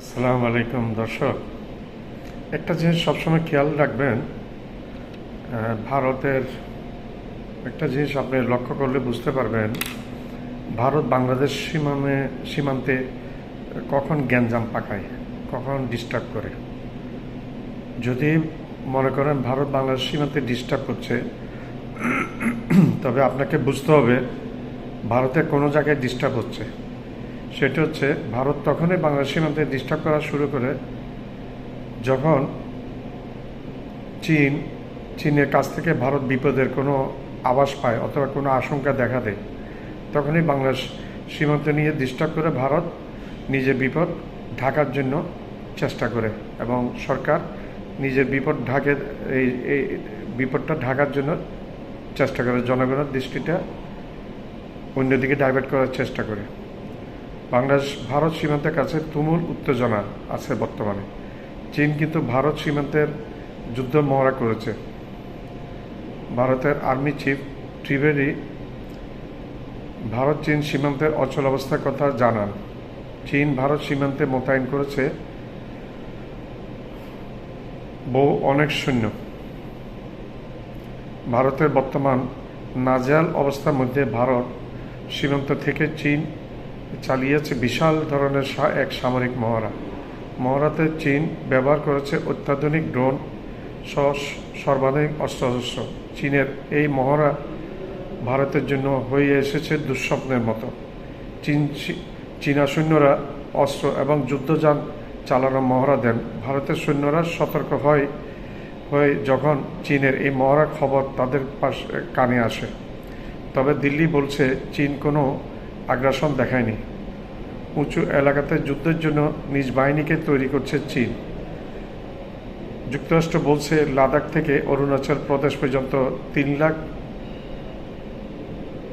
আসসালামু আলাইকুম, দর্শক। একটা জিনিস সবসময় খেয়াল রাখবেন ভারতের একটা জিনিস আপনি লক্ষ্য করলে বুঝতে পারবেন, ভারত বাংলাদেশ সীমানে সীমান্তে কখন গ্যাঞ্জাম পাকায়, কখন ডিস্টার্ব করে। যদি মনে করেন ভারত বাংলাদেশ সীমান্তে ডিস্টার্ব করছে, তবে আপনাকে বুঝতে হবে, ভারতে কোনো জায়গায় ডিস্টার্ব হচ্ছে। সেটা হচ্ছে ভারত তখনই বাংলাদেশ সীমান্তে ডিস্টার্ব করা শুরু করে যখন চীন, চীনের কাছ থেকে ভারত বিপদের কোনো আবাস পায় অথবা কোনো আশঙ্কা দেখা দেয়, তখনই বাংলাদেশ সীমান্ত নিয়ে ডিস্টার্ব করে ভারত নিজের বিপদ ঢাকার জন্য চেষ্টা করে এবং সরকার নিজের বিপদ ঢাকে, এই এই বিপদটা ঢাকার জন্য চেষ্টা করে, জনগণের দৃষ্টিটা অন্যদিকে ডাইভার্ট করার চেষ্টা করে। বাংলাদেশ, ভারত সীমান্তের কাছে তুমুল উত্তেজনা আছে বর্তমানে। চীন কিন্তু ভারত সীমান্তের যুদ্ধ মহড়া করেছে। ভারতের আর্মি চিফ ত্রিবেদী ভারত চীন সীমান্তের অচল অবস্থার কথা জানান। চীন ভারত সীমান্তে মোতায়েন করেছে বহু অনেক সৈন্য। ভারতের বর্তমান নাজাল অবস্থার মধ্যে ভারত সীমান্ত থেকে চীন চালিয়েছে বিশাল ধরনের এক সামরিক মহড়া। মহড়াতে চীন ব্যবহার করেছে অত্যাধুনিক ড্রোন সর্বাধিক অস্ত্রশস্ত্র। চীনের এই মহড়া ভারতের জন্য হয়ে এসেছে দুঃস্বপ্নের মতো। চীন চীনা সৈন্যরা অস্ত্র এবং যুদ্ধযান চালানো মহড়া দেন। ভারতের সৈন্যরা সতর্ক হয়, হয়ে যখন চীনের এই মহড়া খবর তাদের পাশ কানে আসে। তবে দিল্লি বলছে, চীন কোনো আগ্রাসন দেখায়নি। উঁচু এলাকাতে যুদ্ধের জন্য নিজ বাহিনীকে তৈরি করছে চীন। যুক্তরাষ্ট্র বলছে, লাদাখ থেকে অরুণাচল প্রদেশ পর্যন্ত তিন লাখ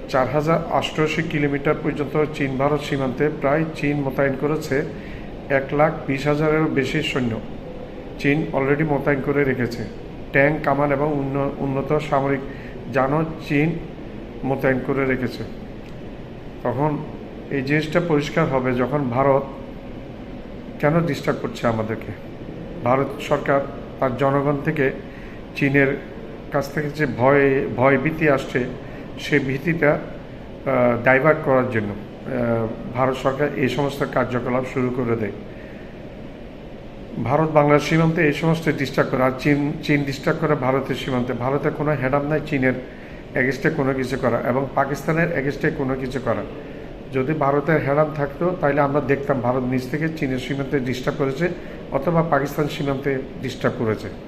চার হাজার অষ্টআশি কিলোমিটার পর্যন্ত চীন ভারত সীমান্তে প্রায় চীন মোতায়েন করেছে, এক লাখ বিশ হাজারেরও বেশি সৈন্য। চীন অলরেডি মোতায়েন করে রেখেছে। ট্যাঙ্ক কামান এবং উন্ন- উন্নত সামরিক যানও চীন মোতায়েন করে রেখেছে। তখন এই জিনিসটা পরিষ্কার হবে যখন ভারত কেন ডিস্টার্ব করছে আমাদেরকে? ভারত সরকার তার জনগণ থেকে চীনের কাছ থেকে যে ভয় ভয় ভীতি আসছে সে ভীতিটা ডাইভার্ট করার জন্য ভারত সরকার এই সমস্ত কার্যকলাপ শুরু করে দেয়। ভারত বাংলাদেশ সীমান্তে এই সমস্ত ডিস্টার্ব করে, আর চীন চীন ডিস্টার্ব করে ভারতের সীমান্তে। ভারতের কোনো হেডাম নাই চীনের এগেস্টে কোনো কিছু করা এবং পাকিস্তানের এগেস্টে কোনো কিছু করা। যদি ভারতের হেরাম থাকতো, তাহলে আমরা দেখতাম ভারত নিজ থেকে চীনের সীমান্তে ডিস্টার্ব করেছে অথবা পাকিস্তান সীমান্তে ডিস্টার্ব করেছে।